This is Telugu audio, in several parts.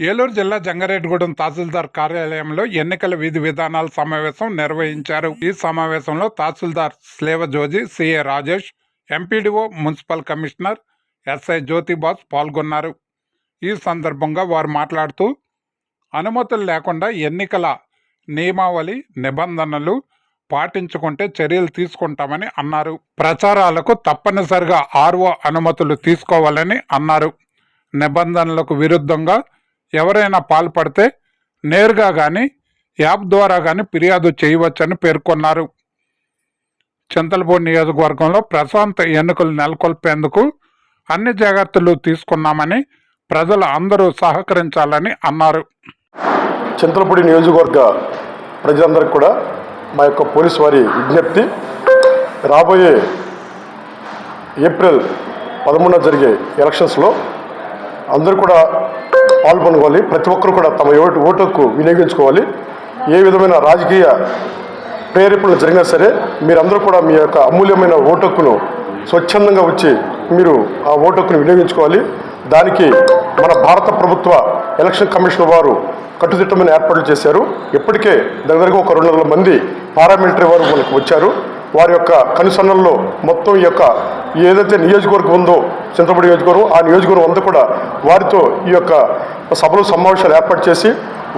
ఏలూరు జిల్లా జంగారెడ్డిగూడెం తహసీల్దార్ కార్యాలయంలో ఎన్నికల విధి విధానాల సమావేశం నిర్వహించారు. ఈ సమావేశంలో తహసీల్దార్ స్లేవ Joji CA Rajesh MPDO municipal commissioner SI Jyothibas పాల్గొన్నారు. ఈ సందర్భంగా వారు మాట్లాడుతూ అనుమతులు లేకుండా ఎన్నికల నియమావళి నిబంధనలు పాటించుకుంటే చర్యలు తీసుకుంటామని అన్నారు. ప్రచారాలకు తప్పనిసరిగా ఆర్ఓ అనుమతులు తీసుకోవాలని అన్నారు. నిబంధనలకు విరుద్ధంగా ఎవరైనా పాల్పడితే నేరుగా కానీ యాప్ ద్వారా కానీ ఫిర్యాదు చేయవచ్చని పేర్కొన్నారు. చింతలపూడి నియోజకవర్గంలో ప్రశాంత ఎన్నికలు నెలకొల్పేందుకు అన్ని జాగ్రత్తలు తీసుకున్నామని ప్రజలు అందరూ సహకరించాలని అన్నారు. చింతలపూడి నియోజకవర్గ ప్రజలందరికీ కూడా మా యొక్క పోలీస్ వారి విజ్ఞప్తి. రాబోయే ఏప్రిల్ పదమూడున జరిగే ఎలక్షన్స్లో అందరూ కూడా పాల్గొనుకోవాలి. ప్రతి ఒక్కరు కూడా తమ ఓటు ఓటుకు వినియోగించుకోవాలి. ఏ విధమైన రాజకీయ ప్రేరేపణలు జరిగినా సరే మీరందరూ కూడా మీ యొక్క అమూల్యమైన ఓటుకును స్వచ్ఛందంగా వచ్చి మీరు ఆ ఓటుకును వినియోగించుకోవాలి. దానికి మన భారత ప్రభుత్వ ఎలక్షన్ కమిషన్ వారు కట్టుదిట్టమైన ఏర్పాట్లు చేశారు. ఇప్పటికే దగ్గరగా ఒక రెండు వందల మంది పారామిలిటరీ వారు మనకు వచ్చారు. వారి యొక్క కనుసన్నల్లో మొత్తం ఈ యొక్క ఏదైతే నియోజకవర్గం ఉందో చింతపడి నియోజకవర్గం ఆ నియోజకవర్గం అంతా కూడా వారితో ఈ యొక్క సభలు సమావేశాలు ఏర్పాటు చేసి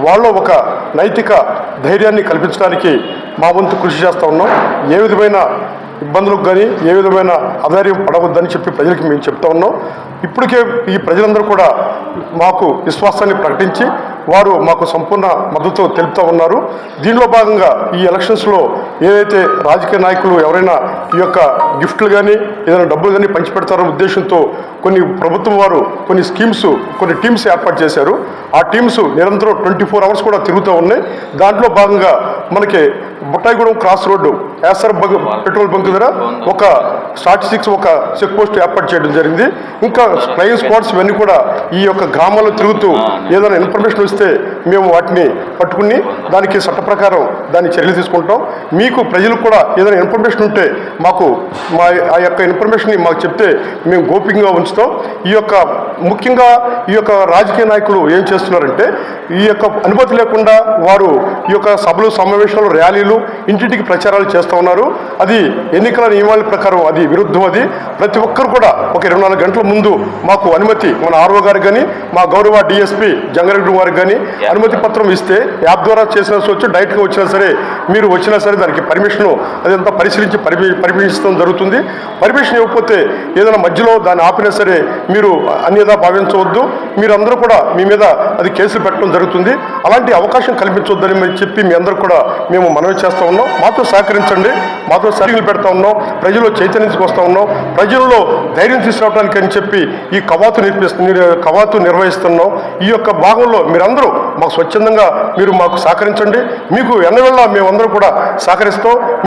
వాళ్ళు ఒక నైతిక ధైర్యాన్ని కల్పించడానికి మా వంతు కృషి చేస్తూ ఉన్నాం. ఏ విధమైన ఇబ్బందులకు కానీ ఏ విధమైన అధైర్యం పడవద్దని చెప్పి ప్రజలకి మేము చెప్తా ఉన్నాం. ఇప్పటికే ఈ ప్రజలందరూ కూడా మాకు విశ్వాసాన్ని ప్రకటించి వారు మాకు సంపూర్ణ మద్దతు తెలుపుతూ ఉన్నారు. దీనిలో భాగంగా ఈ ఎలక్షన్స్లో ఏదైతే రాజకీయ నాయకులు ఎవరైనా ఈ యొక్క గిఫ్ట్లు కానీ ఏదైనా డబ్బులు కానీ పంచిపెడతారనే ఉద్దేశంతో కొన్ని ప్రభుత్వం వారు కొన్ని స్కీమ్స్ కొన్ని టీమ్స్ ఏర్పాటు చేశారు. ఆ టీమ్స్ నిరంతరం ట్వంటీ ఫోర్ అవర్స్ కూడా తిరుగుతూ ఉన్నాయి. దాంట్లో భాగంగా మనకి Buttayagudem cross road Essar bunk petrol bunk దగ్గర ఒక స్టాటిస్టిక్స్ ఒక చెక్ పోస్ట్ ఏర్పాటు చేయడం జరిగింది. ఇంకా ఫ్లయింగ్ స్క్వాడ్స్ ఇవన్నీ కూడా ఈ యొక్క గ్రామాల్లో తిరుగుతూ ఏదైనా ఇన్ఫర్మేషన్ వస్తే మేము వాటిని పట్టుకుని దానికి చట్ట ప్రకారం దాన్ని చర్యలు తీసుకుంటాం. మీకు ప్రజలకు కూడా ఏదైనా ఇన్ఫర్మేషన్ ఉంటే మాకు మా ఆ యొక్క ఇన్ఫర్మేషన్ని మాకు చెప్తే మేము గోప్యంగా ఉంచుతాం. ఈ యొక్క ముఖ్యంగా ఈ యొక్క రాజకీయ నాయకులు ఏం చేస్తున్నారంటే ఈ యొక్క అనుమతి లేకుండా వారు ఈ యొక్క సభలు సమావేశాలు ర్యాలీలు ఇంటింటికి ప్రచారాలు చేస్తూ ఉన్నారు. అది ఎన్నికల నియమాల ప్రకారం అది విరుద్ధం అది. ప్రతి ఒక్కరు కూడా ఒక ఇరవై నాలుగు గంటల ముందు మాకు అనుమతి మన ఆర్ఓ గారికి కానీ మా గౌరవ డిఎస్పి జంగారెడ్డి వారికి కానీ అనుమతి పత్రం ఇస్తే యాప్ ద్వారా చేసిన వచ్చి డైరెక్ట్గా వచ్చినా సరే మీరు వచ్చినా సరే దానికి పర్మిషన్ అదంతా పరిశీలించి పరిమి పరిశీలించడం జరుగుతుంది. పర్మిషన్ ఇవ్వకపోతే ఏదైనా మధ్యలో దాన్ని ఆపినా సరే మీరు అన్యదా భావించవద్దు. మీరందరూ కూడా మీ మీద అది కేసులు పెట్టడం జరుగుతుంది. అలాంటి అవకాశం కల్పించవద్దని చెప్పి మీ అందరూ కూడా మేము మనవి చేస్తూ ఉన్నాం. మాతో సహకరించండి. మాతో సర్వీలు పెడతా ఉన్నాం. ప్రజలు చైతన్యించుకొస్తా ఉన్నాం. ప్రజల్లో ధైర్యం తీసుకురావడానికి అని చెప్పి ఈ కవాతు నిర్పిస్తు కవాతు నిర్వహిస్తున్నాం. ఈ యొక్క భాగంలో మీరందరూ మాకు స్వచ్ఛందంగా మీరు మాకు సహకరించండి. మీకు ఎన్నవేళ మేమందరూ కూడా సహకరిస్తాం.